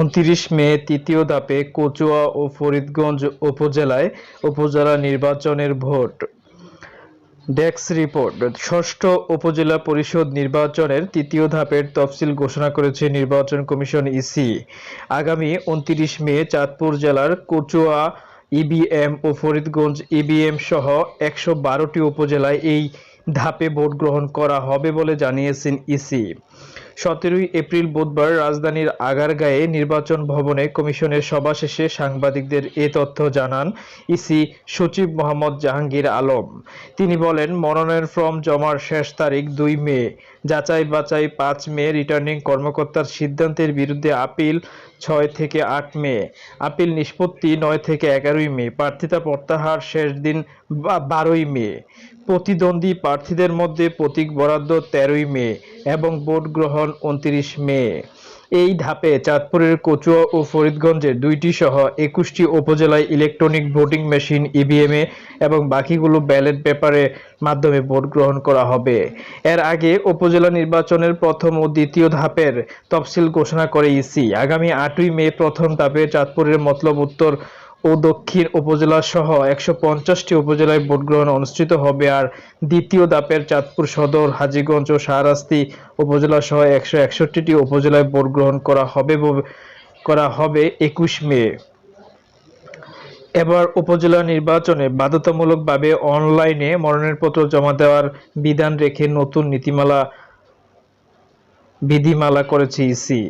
উনত্রিশ মে তৃতীয় ধাপে কচুয়া ও ফরিদগঞ্জ উপজেলায় উপজেলা নির্বাচনের ভোট। ডেক্স রিপোর্ট। ষষ্ঠ উপজেলা পরিষদ নির্বাচনের তৃতীয় ধাপের তফসিল ঘোষণা করেছে নির্বাচন কমিশন ইসি। আগামী উনত্রিশ মে চাঁদপুর জেলার কচুয়া, ইবিএম ও ফরিদগঞ্জ ইবিএম সহ একশো বারোটি উপজেলায় এই ধাপে ভোট গ্রহণ করা হবে বলে জানিয়েছেন ইসি। সতেরোই এপ্রিল বুধবার রাজধানীর আগারগাঁয়ে নির্বাচন ভবনে কমিশনের সভা শেষে সাংবাদিকদের এ তথ্য জানান ইসি সচিব মোহাম্মদ জাহাঙ্গীর আলম। তিনি বলেন, মনোনয়ন ফর্ম জমার শেষ তারিখ দুই মে। যাচাই বাছাই পাঁচ মে, রিটার্নিং কর্মকর্তার সিদ্ধান্তের বিরুদ্ধে আপিল ছয় থেকে আট মে। আপিল নিষ্পত্তি নয় থেকে এগারোই মে। প্রার্থিতা প্রত্যাহার শেষ দিন বারোই মে। প্রতিদ্বন্দ্বী প্রার্থীদের মধ্যে প্রতীক বরাদ্দ তেরোই মে এবং ভোট গ্রহণ উনত্রিশ মে। এই ধাপে চাঁদপুরের কচুয়া ও ফরিদগঞ্জের দুইটি সহ একুশটি উপজেলায় ইলেকট্রনিক ভোটিং মেশিন ইভিএমে এবং বাকিগুলো ব্যালট পেপারের মাধ্যমে ভোট গ্রহণ করা হবে। এর আগে উপজেলা নির্বাচনের প্রথম ও দ্বিতীয় ধাপের তফসিল ঘোষণা করে ইসি। আগামী আটই মে প্রথম ধাপে চাঁদপুরের মতলব উত্তর ও দক্ষিণ উপজেলা সহ একশো পঞ্চাশটি উপজেলায় ভোট গ্রহণ অনুষ্ঠিত হবে আর দ্বিতীয় ধাপের চাঁদপুর সদর, হাজীগঞ্জ ও শাহরাস্তি উপজেলা সহ একশো একষট্টিটি উপজেলায় ভোট গ্রহণ করা হবে করা হবে একুশ মে। এবার উপজেলা নির্বাচনে বাধ্যতামূলকভাবে অনলাইনে মনোনয়নপত্র জমা দেওয়ার বিধান রেখে নতুন নীতিমালা, বিধিমালা করেছে ইসি।